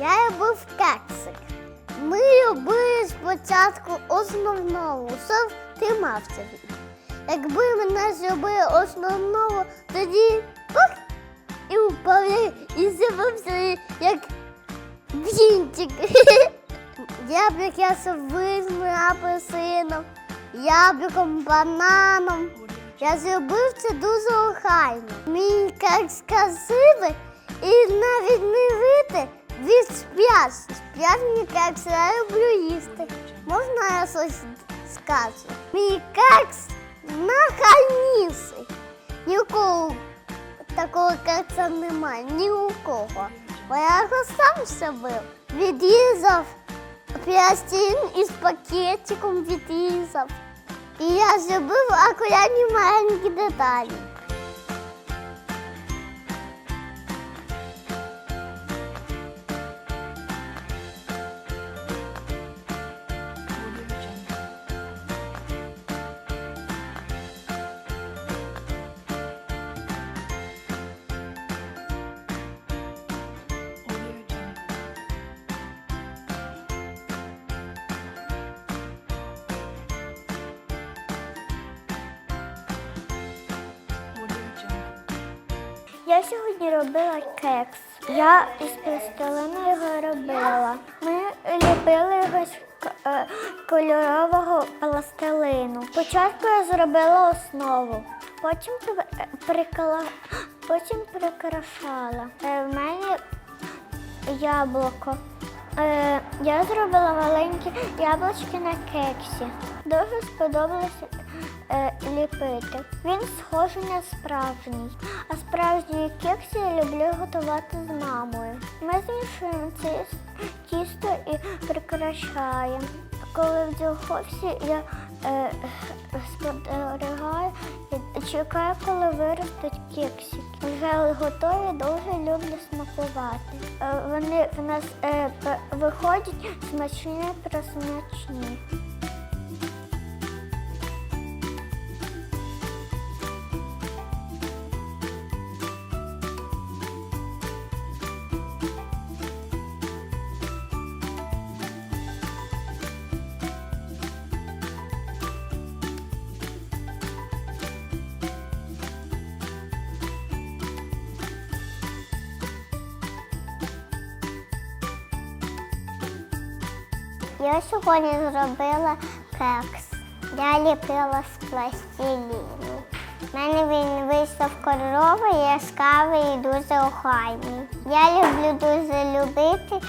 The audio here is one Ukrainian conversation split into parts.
Я любив кексик. Ми робили спочатку основного, щоб тримався він. Якби мене зробили основного, тоді пах, і впав і з'явився як. Яблук я візьму апельсином, яблуком, бананом. Я зробив це дуже охайно. Мій кекс красивий і навіть не вити від сп'яж. Сп'яжні кекси я люблю їсти. Можна я щось скажу? Мій кекс нахальніший. Ні у кого такого кекса немає, ні у кого. Бо я його сам зробив. Відрізав пластин із пакетиком відрізав. І я зробив акуратні маленькі деталі. Я сьогодні робила кекс. Я із пластилину його робила. Ми ліпили його з кольорового пластилину. Спочатку я зробила основу, потім при- потім прикрашала. Е, В мене яблуко. Е, я зробила маленькі яблучки на кексі. Дуже сподобалося е, ліпити. Він схожий на справжній. А справжні кекси я люблю готувати з мамою. Ми змішуємо це тісто і прикрашаємо. Коли в духовці я е, спостерігаю чекаю, коли виростуть кексики. Вже готові, дуже люблю смакувати. Е, Вони в нас е, виходять смачні, просмачні. Я сьогодні зробила кекс. Я ліпила з пластиліну. У мене він вийшов кольоровий, яскравий і дуже охайний. Я люблю дуже любити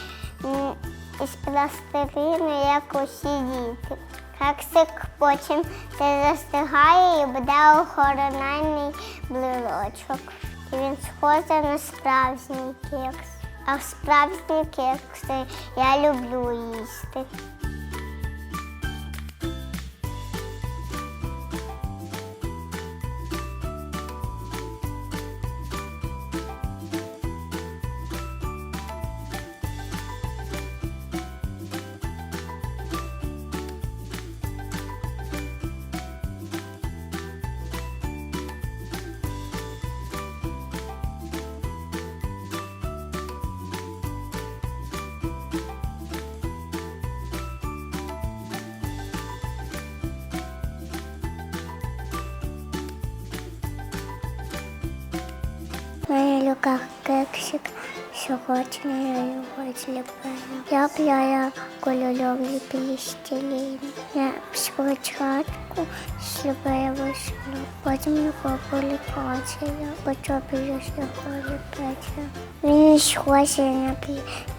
із пластиліну, як усі діти. Кексик потім це застигає і буде охоронений блилочок. І він схожий на справжній кекс. А справжні кекси я люблю їсти. Руках кексик. Сьогодні я його зліпила. Я пляю кольорові пластилін. Я спочатку зліпила потім його поліпачила, потім його ліпити. Він схожий на,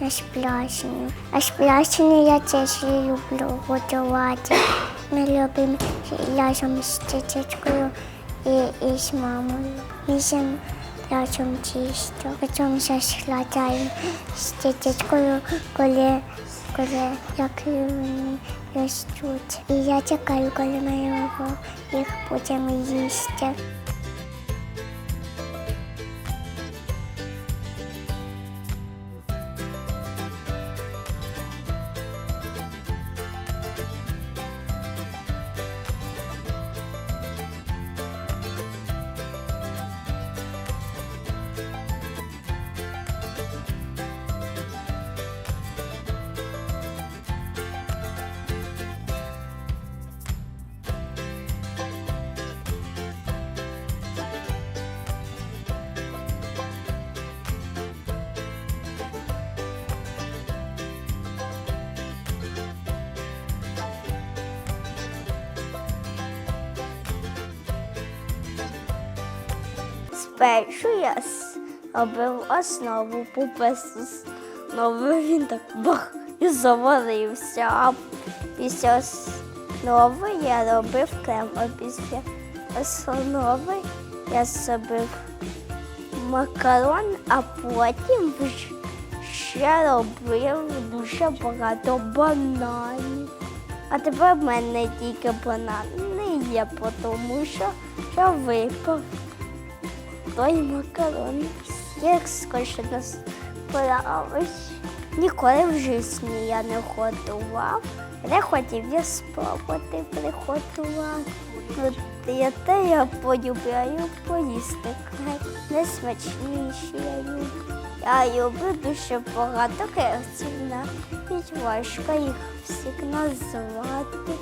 на сплячені. А сплячені я теж люблю готувати. Ми любимо разом з тітечкою і, і з мамою. Візьмемо разом чисто. Потім складаємо з тітечкою, коли, коли як вони ростуть. І я чекаю, коли ми його їх будемо їсти. Спершу я робив основу без основи, він так бах і заварився. А після основи я робив крем, а після основи я зробив макарон, а потім ще робив дуже багато бананів. А тепер в мене тільки банани є, тому що я випав той макарон. Як скоріше не справилась. Ніколи в житті я не готував. Не хотів я спробувати приготувати. Я те я полюбляю поїсти крем. Найсмачніші я люблю. Я люблю дуже багато кексів, навіть важко їх всіх назвати.